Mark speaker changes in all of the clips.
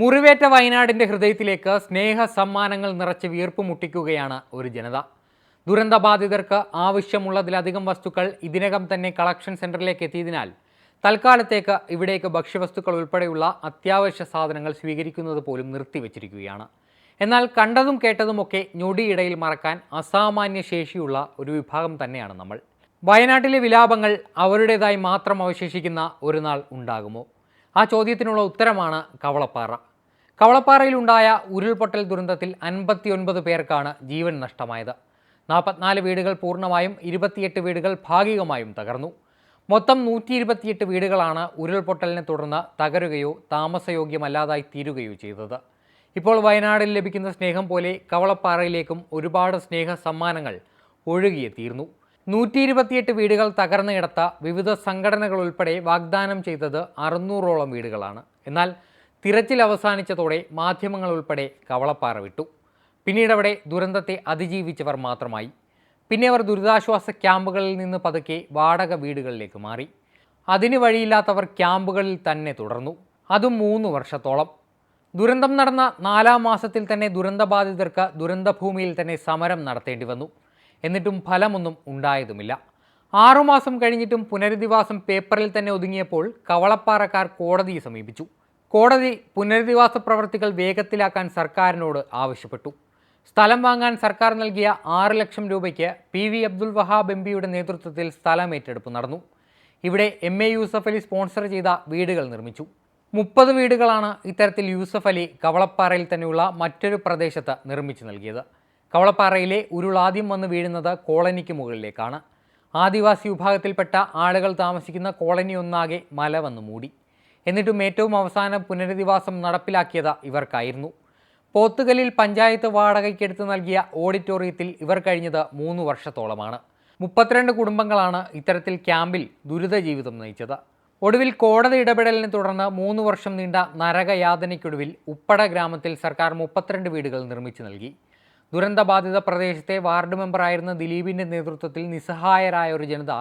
Speaker 1: മുറിവേറ്റ വയനാടിന്റെ ഹൃദയത്തിലേക്ക് സ്നേഹ സമ്മാനങ്ങൾ നിറച്ച് വീർപ്പ് മുട്ടിക്കുകയാണ് ഒരു ജനത. ദുരന്തബാധിതർക്ക് ആവശ്യമുള്ളതിലധികം വസ്തുക്കൾ ഇതിനകം തന്നെ കളക്ഷൻ സെന്ററിലേക്ക് എത്തിയതിനാൽ തൽക്കാലത്തേക്ക് ഇവിടേക്ക് ഭക്ഷ്യവസ്തുക്കൾ ഉൾപ്പെടെയുള്ള അത്യാവശ്യ സാധനങ്ങൾ സ്വീകരിക്കുന്നത് പോലും നിർത്തിവച്ചിരിക്കുകയാണ്. എന്നാൽ കണ്ടതും കേട്ടതുമൊക്കെ ഞൊടിയിടയിൽ മറക്കാൻ അസാമാന്യ ശേഷിയുള്ള ഒരു വിഭാഗം തന്നെയാണ് നമ്മൾ. വയനാട്ടിലെ വിലാപങ്ങൾ അവരുടേതായി മാത്രം അവശേഷിക്കുന്ന ഒരു നാൾ ഉണ്ടാകുമോ? ആ ചോദ്യത്തിനുള്ള ഉത്തരമാണ് കവളപ്പാറ. കവളപ്പാറയിലുണ്ടായ ഉരുൾപൊട്ടൽ ദുരന്തത്തിൽ അൻപത്തിയൊൻപത് പേർക്കാണ് ജീവൻ നഷ്ടമായത്. നാൽപ്പത്തിനാല് വീടുകൾ പൂർണമായും ഇരുപത്തിയെട്ട് വീടുകൾ ഭാഗികമായും തകർന്നു. മൊത്തം നൂറ്റി ഇരുപത്തിയെട്ട് വീടുകളാണ് ഉരുൾപൊട്ടലിനെ തുടർന്ന് തകരുകയോ താമസയോഗ്യമല്ലാതായി തീരുകയോ ചെയ്തത്. ഇപ്പോൾ വയനാടിൽ ലഭിക്കുന്ന സ്നേഹം പോലെ കവളപ്പാറയിലേക്കും ഒരുപാട് സ്നേഹ സമ്മാനങ്ങൾ ഒഴുകിയെത്തിയിരുന്നു നൂറ്റി ഇരുപത്തിയെട്ട് വീടുകൾ തകർന്നിടത്ത വിവിധ സംഘടനകൾ ഉൾപ്പെടെ വാഗ്ദാനം ചെയ്തത് അറുന്നൂറോളം വീടുകളാണ്. എന്നാൽ തിരച്ചിൽ അവസാനിച്ചതോടെ മാധ്യമങ്ങൾ ഉൾപ്പെടെ കവളപ്പാറ വിട്ടു. പിന്നീട് അവിടെ ദുരന്തത്തെ അതിജീവിച്ചവർ മാത്രമായി. പിന്നെ അവർ ദുരിതാശ്വാസ ക്യാമ്പുകളിൽ നിന്ന് പതുക്കെ വാടക വീടുകളിലേക്ക് മാറി. അതിന് വഴിയില്ലാത്തവർ ക്യാമ്പുകളിൽ തന്നെ തുടർന്നു. അതും മൂന്ന് വർഷത്തോളം. ദുരന്തം നടന്ന നാലാം മാസത്തിൽ തന്നെ ദുരന്തബാധിതർക്ക് ദുരന്തഭൂമിയിൽ തന്നെ സമരം നടത്തേണ്ടി വന്നു. എന്നിട്ടും ഫലമൊന്നും ഉണ്ടായതുമില്ല. ആറുമാസം കഴിഞ്ഞിട്ടും പുനരധിവാസം പേപ്പറിൽ തന്നെ ഒതുങ്ങിയപ്പോൾ കവളപ്പാറക്കാർ കോടതിയെ സമീപിച്ചു. കോടതി പുനരധിവാസ പ്രവർത്തികൾ വേഗത്തിലാക്കാൻ സർക്കാരിനോട് ആവശ്യപ്പെട്ടു. സ്ഥലം വാങ്ങാൻ സർക്കാർ നൽകിയ ആറ് ലക്ഷം രൂപയ്ക്ക് P V Abdul Wahab M പിയുടെ നേതൃത്വത്തിൽ സ്ഥലം ഏറ്റെടുപ്പ് നടന്നു. ഇവിടെ M A Yusuf Ali sponsor ചെയ്ത വീടുകൾ നിർമ്മിച്ചു. മുപ്പത് വീടുകളാണ് ഇത്തരത്തിൽ യൂസഫ് അലി കവളപ്പാറയിൽ തന്നെയുള്ള മറ്റൊരു പ്രദേശത്ത് നിർമ്മിച്ചു നൽകിയത്. കവളപ്പാറയിലെ ഉരുളാദ്യം വന്ന് വീഴുന്നത് കോളനിക്ക് മുകളിലേക്കാണ്. ആദിവാസി വിഭാഗത്തിൽപ്പെട്ട ആളുകൾ താമസിക്കുന്ന കോളനി ഒന്നാകെ മല വന്ന് മൂടി. എന്നിട്ടും ഏറ്റവും അവസാനം പുനരധിവാസം നടപ്പിലാക്കിയത് ഇവർക്കായിരുന്നു. പോത്തുകലിൽ പഞ്ചായത്ത് വാടകയ്ക്കെടുത്ത് നൽകിയ ഓഡിറ്റോറിയത്തിൽ ഇവർ കഴിഞ്ഞത് മൂന്ന് വർഷത്തോളമാണ്. മുപ്പത്തിരണ്ട് കുടുംബങ്ങളാണ് ഇത്തരത്തിൽ ക്യാമ്പിൽ ദുരിത ജീവിതം നയിച്ചത്. ഒടുവിൽ കോടതി ഇടപെടലിനെ തുടർന്ന് മൂന്ന് വർഷം നീണ്ട നരകയാതനയ്ക്കൊടുവിൽ ഉപ്പട ഗ്രാമത്തിൽ സർക്കാർ മുപ്പത്തിരണ്ട് വീടുകൾ നിർമ്മിച്ചു നൽകി. ദുരന്തബാധിത പ്രദേശത്തെ വാർഡ് മെമ്പറായിരുന്ന ദിലീപിന്റെ നേതൃത്വത്തിൽ നിസ്സഹായരായ ഒരു ജനത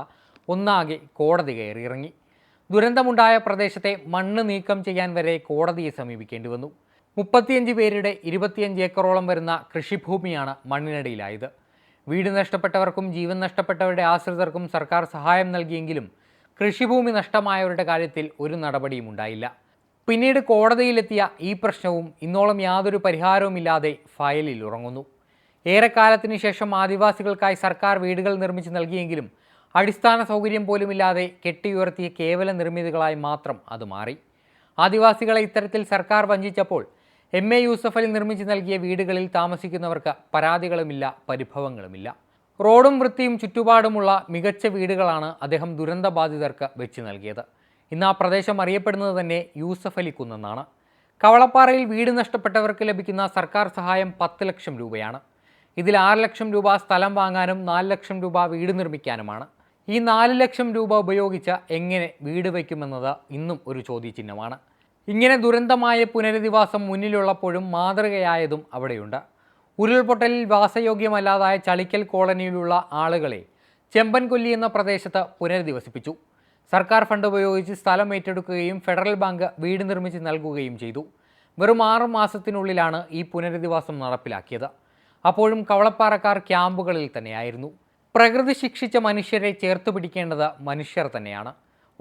Speaker 1: ഒന്നാകെ കോടതി കയറിയിറങ്ങി. ദുരന്തമുണ്ടായ പ്രദേശത്തെ മണ്ണ് നീക്കം ചെയ്യാൻ വരെ കോടതിയെ സമീപിക്കേണ്ടി വന്നു. മുപ്പത്തിയഞ്ച് പേരുടെ ഇരുപത്തിയഞ്ച് ഏക്കറോളം വരുന്ന കൃഷിഭൂമിയാണ് മണ്ണിനടിയിലായത്. വീട് നഷ്ടപ്പെട്ടവർക്കും ജീവൻ നഷ്ടപ്പെട്ടവരുടെ ആശ്രിതർക്കും സർക്കാർ സഹായം നൽകിയെങ്കിലും കൃഷിഭൂമി നഷ്ടമായവരുടെ കാര്യത്തിൽ ഒരു നടപടിയും ഉണ്ടായില്ല. പിന്നീട് കോടതിയിലെത്തിയ ഈ പ്രശ്നവും ഇന്നോളം യാതൊരു പരിഹാരവുമില്ലാതെ ഫയലിൽ ഉറങ്ങുന്നു. ഏറെക്കാലത്തിന് ശേഷം ആദിവാസികൾക്കായി സർക്കാർ വീടുകൾ നിർമ്മിച്ച് നൽകിയെങ്കിലും അടിസ്ഥാന സൗകര്യം പോലുമില്ലാതെ കെട്ടിയുയർത്തിയ കേവല നിർമ്മിതികളായി മാത്രം അത് മാറി. ആദിവാസികളെ ഇത്തരത്തിൽ സർക്കാർ വഞ്ചിച്ചപ്പോൾ എം എ യൂസഫലി നിർമ്മിച്ച് നൽകിയ വീടുകളിൽ താമസിക്കുന്നവർക്ക് പരാതികളുമില്ല പരിഭവങ്ങളുമില്ല. റോഡും വൃത്തിയും ചുറ്റുപാടുമുള്ള മികച്ച വീടുകളാണ് അദ്ദേഹം ദുരന്തബാധിതർക്ക് വെച്ച് നൽകിയത്. ഇന്ന് ആ പ്രദേശം അറിയപ്പെടുന്നത് തന്നെ യൂസഫ് അലി കുന്നെന്നാണ്. കവളപ്പാറയിൽ വീട് നഷ്ടപ്പെട്ടവർക്ക് ലഭിക്കുന്ന സർക്കാർ സഹായം പത്ത് ലക്ഷം രൂപയാണ്. ഇതിൽ ആറ് ലക്ഷം രൂപ സ്ഥലം വാങ്ങാനും നാല് ലക്ഷം രൂപ വീട് നിർമ്മിക്കാനുമാണ്. ഈ നാല് ലക്ഷം രൂപ ഉപയോഗിച്ച എങ്ങനെ വീട് വയ്ക്കുമെന്നത് ഇന്നും ഒരു ചോദ്യചിഹ്നമാണ്. ഇങ്ങനെ ദുരന്തമായ പുനരധിവാസം മുന്നിലുള്ളപ്പോഴും മാതൃകയായതും അവിടെയുണ്ട്. ഉരുൾപൊട്ടലിൽ വാസയോഗ്യമല്ലാതായ ചളിക്കൽ കോളനിയിലുള്ള ആളുകളെ ചെമ്പൻകൊല്ലി എന്ന പ്രദേശത്ത് പുനരധിവസിപ്പിച്ചു. സർക്കാർ ഫണ്ട് ഉപയോഗിച്ച് സ്ഥലം ഏറ്റെടുക്കുകയും ഫെഡറൽ ബാങ്ക് വീട് നിർമ്മിച്ച് നൽകുകയും ചെയ്തു. വെറും ആറ് മാസത്തിനുള്ളിലാണ് ഈ പുനരധിവാസം നടപ്പിലാക്കിയത്. അപ്പോഴും കവളപ്പാറക്കാർ ക്യാമ്പുകളിൽ തന്നെയായിരുന്നു. പ്രകൃതി ശിക്ഷിച്ച മനുഷ്യരെ ചേർത്ത് പിടിക്കേണ്ടത് മനുഷ്യർ തന്നെയാണ്.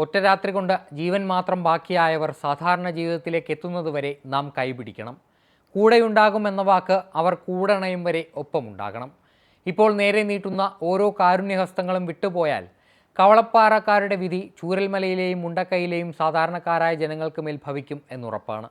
Speaker 1: ഒറ്റ രാത്രി കൊണ്ട് ജീവൻ മാത്രം ബാക്കിയായവർ സാധാരണ ജീവിതത്തിലേക്ക് എത്തുന്നതുവരെ നാം കൈപിടിക്കണം. കൂടെയുണ്ടാകുമെന്ന വാക്ക് അവർ കൂടണയും വരെ ഒപ്പമുണ്ടാകണം. ഇപ്പോൾ നേരെ നീട്ടുന്ന ഓരോ കാരുണ്യഹസ്തങ്ങളും വിട്ടുപോയാൽ കവളപ്പാറക്കാരുടെ വിധി ചൂരൽമലയിലെയും മുണ്ടക്കൈയിലെയും സാധാരണക്കാരായ ജനങ്ങൾക്ക് മേൽ ഭവിക്കും എന്നുറപ്പാണ്.